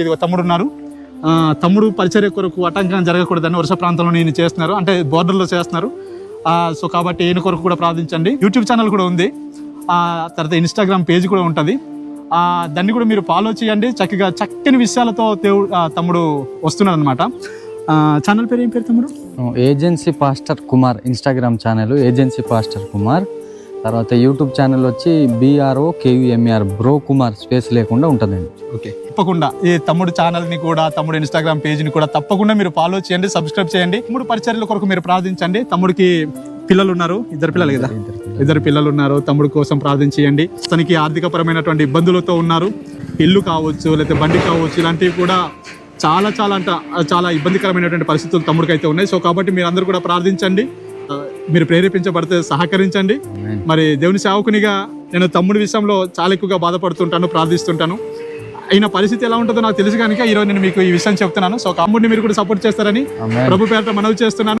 ఇదిగో తమ్ముడు ఉన్నారు. తమ్ముడు పరిచర్య కొరకు ఆటంకం జరగకూడదని వరుస ప్రాంతంలో నేను చేస్తున్నారు. అంటే బోర్డర్లో చేస్తున్నారు. సో కాబట్టి ఈయన కొరకు కూడా ప్రార్థించండి. యూట్యూబ్ ఛానల్ కూడా ఉంది. ఆ, తర్వాత ఇన్స్టాగ్రామ్ పేజ్ కూడా ఉంటుంది. దాన్ని కూడా మీరు ఫాలో చేయండి. చక్కగా చక్కని విషయాలతో దేవుడు తమ్ముడు వస్తున్నాడు అనమాట ఛానల్ పేరు ఏం పేరు తమ్ముడు? Agency pastor Kumar Instagram channel agency pastor Kumar. తర్వాత యూట్యూబ్ ఛానల్ వచ్చి B R O K U M R bro Kumar space లేకుండా ఉంటుందండి. ఓకే తప్పకుండా. ఈ తమ్ముడు ఛానల్ని కూడా తమ్ముడు ఇన్స్టాగ్రామ్ పేజ్ని కూడా తప్పకుండా మీరు ఫాలో చేయండి సబ్స్క్రైబ్ చేయండి. తమ్ముడు పరిచర్యల కొరకు మీరు ప్రార్థించండి. తమ్ముడికి పిల్లలు ఉన్నారు ఇద్దరు పిల్లలు కదా? ఇద్దరు పిల్లలు. ఉన్నారు తమ్ముడు కోసం ప్రార్థించేయండి. తనకి ఆర్థికపరమైనటువంటి ఇబ్బందులతో ఉన్నారు. ఇల్లు కావచ్చు లేకపోతే బండి కావచ్చు ఇలాంటివి కూడా చాలా చాలా అంట చాలా ఇబ్బందికరమైనటువంటి పరిస్థితులు తమ్ముడికి అయితే ఉన్నాయి. సో కాబట్టి మీరు అందరూ కూడా ప్రార్థించండి. మీరు ప్రేరేపించబడితే సహకరించండి. మరి దేవుని సేవకునిగా నేను తమ్ముడి విషయంలో చాలా ఎక్కువగా బాధపడుతుంటాను ప్రార్థిస్తుంటాను. అయిన పరిస్థితి ఎలా ఉంటుందో నాకు తెలుసు కనుక ఈరోజు నేను మీకు ఈ విషయం చెప్తున్నాను. సో తమ్ముడిని మీరు కూడా సపోర్ట్ చేస్తారని. ప్రభు పేరట మనవి చేస్తున్నాను.